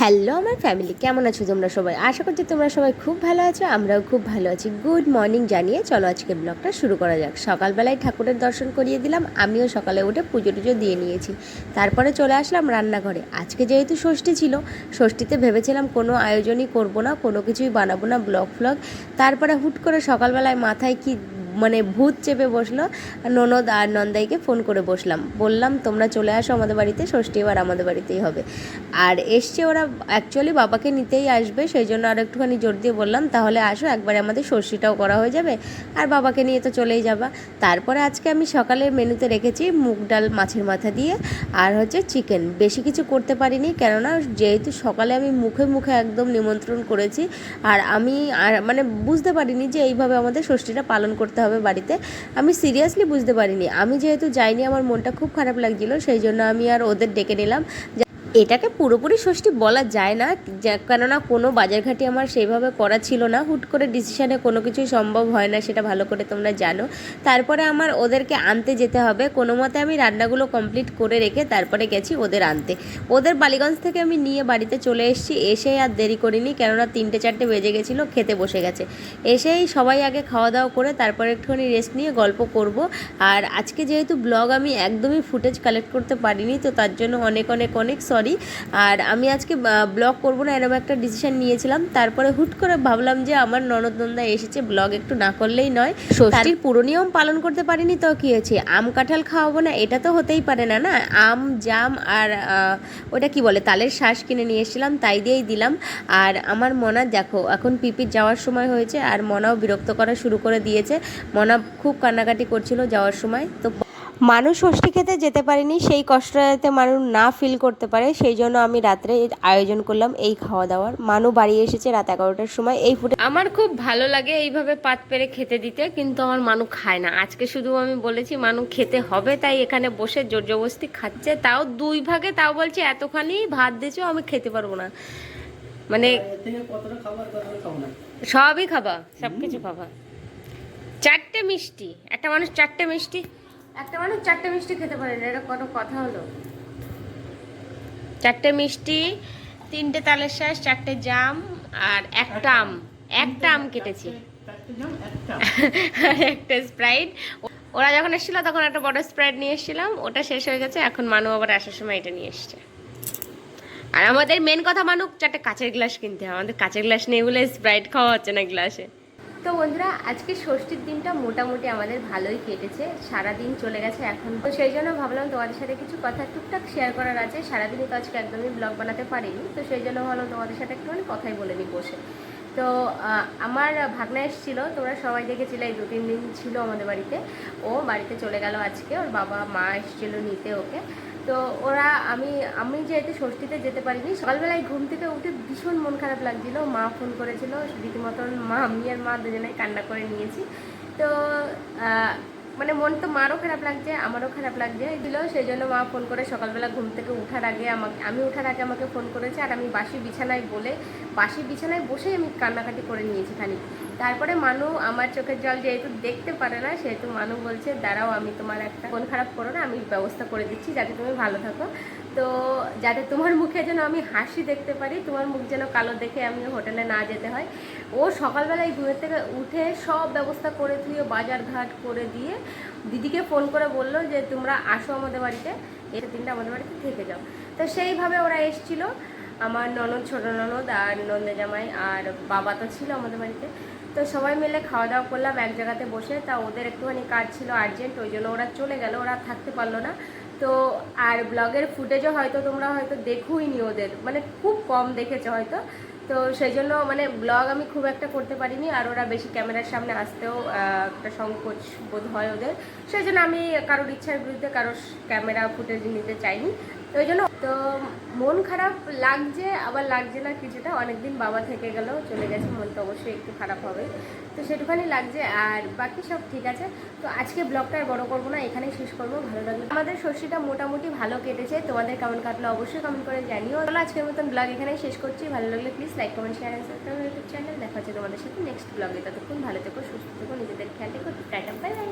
Hello, আমার family কেমন আছো তোমরা সবাই? আশা করছি তোমরা সবাই খুব ভালো আছো, আমরাও খুব ভালো আছি। গুড মর্নিং জানিয়ে চলো আজকে ব্লগটা শুরু করা যাক। সকালবেলায় ঠাকুরের দর্শন করিয়ে দিলাম, আমিও সকালে উঠে পুজো টুজো দিয়ে নিয়েছি। তারপরে চলে আসলাম রান্নাঘরে। আজকে যেহেতু ষষ্ঠী ছিল, ষষ্ঠীতে ভেবেছিলাম কোনো আয়োজনই করব না, কোনো কিছুই বানাবো না ব্লগ ফ্লগ তারপরে হুট করে সকালবেলায় মাথায় কি মানে ভূত চেপে বসল, ননদ আর নন্দাইকে ফোন করে বসলাম। বললাম, তোমরা চলে আসো আমাদের বাড়িতে, ষষ্ঠী এবার আমাদের বাড়িতেই হবে। আর এসছে ওরা অ্যাকচুয়ালি বাবাকে নিতেই আসবে সেই জন্য আর একটুখানি জোর দিয়ে বললাম, তাহলে আসো, একবারে আমাদের ষষ্ঠীটাও করা হয়ে যাবে, আর বাবাকে নিয়ে তো চলেই যাবা। তারপরে আজকে আমি সকালের মেনুতে রেখেছি মুগ ডাল, মাছের মাথা দিয়ে, আর হচ্ছে চিকেন। বেশি কিছু করতে পারিনি, কেননা যেহেতু সকালে আমি মুখে মুখে একদম নিমন্ত্রণ করেছি, আর আমি, আর মানে বুঝতে পারিনি যে এইভাবে আমাদের ষষ্ঠীটা পালন করতে হবে। বাড়িতে, আমি সিরিয়াসলি বুঝতে পারিনি। আমি যেহেতু যাইনি, আমার মনটা খুব খারাপ লাগছিল, সেই জন্য আমি আর ওদের ডেকে নিলাম। এটাকে পুরোপুরি ষষ্ঠী বলা যায় না কেননা কোনো বাজারঘাটি আমার সেইভাবে করা ছিল না। হুট করে ডিসিশানে কোনো কিছুই সম্ভব হয় না, সেটা ভালো করে তোমরা জানো। তারপরে আমার ওদেরকে আনতে যেতে হবে। কোনো মতে আমি রান্নাগুলো কমপ্লিট করে রেখে তারপরে গেছি ওদের আনতে। ওদের বালিগঞ্জ থেকে আমি নিয়ে বাড়িতে চলে এসেছি। এসে আর দেরি করিনি, কেননা তিনটে চারটে বেজে গেছিল, খেতে বসে গেছে। এসেই সবাই আগে খাওয়া দাওয়া করে তারপরে একটুখানি রেস্ট নিয়ে গল্প করব। আর আজকে যেহেতু ব্লগ আমি একদমই ফুটেজ কালেক্ট করতে পারিনি, তো তার জন্য অনেক অনেক অনেক সরি আর আমি আজকে ব্লগ করব না এরকম একটা ডিসিশন নিয়েছিলাম। তারপরে হুট করে ভাবলাম যে আমার ননদ নন্দা এসেছে ব্লগ একটু না করলেই নয়। ষষ্ঠীর পুরো নিয়ম পালন করতে পারিনি তো কি হয়েছে? আম কাঁঠাল খাওয়াবো না এটা তো হতেই পারে না না? আম জাম আর ওটা কি বলে তালের শ্বাস কিনে নিয়ে এসেছিলাম তাই দিয়েই দিলাম। আর আমার মনা দেখো এখন পিপির যাওয়ার সময় হয়েছে আর মনাও বিরক্ত করা শুরু করে দিয়েছে। মনা খুব কান্নাকাটি করছিল যাওয়ার সময় তো মানুষ ষষ্ঠী খেতে যেতে পারেনি, সেই কষ্টটা যাতে মানুষ না ফিল করতে পারে, সেই জন্য আমি রাত্রে আয়োজন করলাম এই খাওয়া দাওয়ার। মানু বাড়ি এসেছে রাত এগারোটার সময়, এই ফুটে আমার খুব ভালো লাগে এইভাবে পাত পেরে খেতে দিতে, কিন্তু আমার মানু খায় না। আজকে শুধু আমি বলেছি মানু খেতে হবে, তাই এখানে বসে জোর জবরদস্তি খাচ্ছে। তাও দুই ভাগে, তাও বলছে এতখানি ভাত দিয়েছ, আমি খেতে পারব না। মানে সবই খাবা সব কিছু খাবা। চারটে মিষ্টি, একটা মানুষ চারটে মিষ্টি একটা মানুষ চারটে মিষ্টি খেতে পারে না, এটা কোনো কথা হলো? চারটে মিষ্টি, তিনটে তালের শ্বাস চারটে জাম আর একটা আম। একটা আম কেটেছি। একটা স্প্রাইট। ওরা যখন এসেছিল, তখন একটা বড় স্প্রাইট নিয়ে এসেছিলাম। ওটা শেষ হয়ে গেছে, এখন মানু আবার আসার সময় এটা নিয়ে এসছে। আর আমাদের মেন কথা মানুষ চারটে কাঁচের গ্লাস কিনতে হয়। আমাদের কাঁচের গ্লাস নেই বলে স্প্রাইট খাওয়া হচ্ছে না গ্লাসে। তো বন্ধুরা, আজকে ষষ্ঠীর দিনটা মোটামুটি আমাদের ভালোই কেটেছে। সারা দিন চলে গেছে এখন। তো সেই জন্য ভাবলাম তোমাদের সাথে কিছু কথা টুকটাক শেয়ার করার আছে। সারাদিনই তো আজকে একদমই ব্লগ বানাতে পারিনি। তো সেই জন্য ভাবলাম তোমাদের সাথে একটুখানি কথাই বলে নিই বসে। তো আমার ভাগনা এসেছিল। তোমরা সবাই দেখেছিলে, এই দু তিন দিন ছিল আমাদের বাড়িতে। ও বাড়িতে চলে গেল আজকে। ওর বাবা, মা এসেছিল নিতে ওকে। তো ওরা, আমি আমি যেহেতু ষষ্ঠীতে যেতে পারিনি, সকালবেলায় ঘুম থেকে উঠে ভীষণ মন খারাপ লাগছিল। মা ফোন করেছিল, রীতিমতন মা, আমি আর মা দুজনে কান্না করে নিয়েছি। তো মানে মন তো মারও খারাপ লাগছে, আমারও খারাপ লাগছে দিল সেই জন্য মা ফোন করে সকালবেলা ঘুম থেকে উঠার আগে আমাকে আমি ওঠার আগে আমাকে ফোন করেছে আর আমি বাসি বিছানায় বলে বাসি বিছানায় বসেই আমি কান্নাকাটি করে নিয়েছি খানিক। তারপরে মানু আমার চোখের জল যেহেতু দেখতে পারে না, সেহেতু মানু বলছে, দাঁড়াও, আমি তোমার একটা মন খারাপ করো না, আমি ব্যবস্থা করে দিচ্ছি যাতে তুমি ভালো থাকো। তো যাতে তোমার মুখে যেন আমি হাসি দেখতে পারি, তোমার মুখ যেন কালো দেখে আমি হোটেলে না যেতে হয়। ও সকালবেলায় ঘুমের থেকে উঠে সব ব্যবস্থা করে দিয়ে বাজার ঘাট করে দিয়ে দিদিকে ফোন করে বলল যে, তোমরা আসো আমাদের বাড়িতে এটা দিনটা আমাদের বাড়িতে থেকে যাও। তো সেইভাবে ওরা এসছিল। আমার ননদ, ছোট ননদ আর নন্দে জামাই আর বাবা তো ছিল আমাদের বাড়িতে। তো সবাই মিলে খাওয়া দাওয়া করলাম এক জায়গাতে বসে। তা ওদের একটুখানি কাজ ছিল আর্জেন্ট ওই জন্য ওরা চলে গেল, ওরা থাকতে পারল না। তো আর ব্লগের ফুটেজও হয়তো তোমরা হয়তো দেখোইনি ওদের মানে খুব কম দেখেছ হয়তো। তো সেই জন্য মানে ব্লগ আমি খুব একটা করতে পারিনি আর ওরা বেশি ক্যামেরার সামনে আসতেও একটা সংকোচ বোধ হয় ওদের। সেই জন্য আমি কারোর ইচ্ছার বিরুদ্ধে কারোর ক্যামেরা ফুটেজ নিতে চাইনি। তো ওই জন্য তো মন খারাপ লাগছে, আবার লাগছে না কিছুটা। অনেকদিন বাবা থেকে গেল, চলে গেছে, মন তো অবশ্যই একটু খারাপ হবে। তো সেটুখানি লাগছে আর বাকি সব ঠিক আছে। তো আজকে ব্লগটা আর বড়ো করব না, এখানেই শেষ করব। ভালো লাগল আমাদের ষষ্ঠীটা মোটামুটি ভালো কেটেছে। তোমাদের কেমন কাটলো অবশ্যই কমেন্ট করে জানিও। আজকের মতন ব্লগ এখানেই শেষ করছি। ভালো লাগলে please like comment share and subscribe YouTube channel দেখা হচ্ছে তোমাদের সাথে নেক্সট ব্লগে ততক্ষণ ভালো থেকো, সুস্থ থেকো, নিজেদের খেয়াল রেখো। Tata bye bye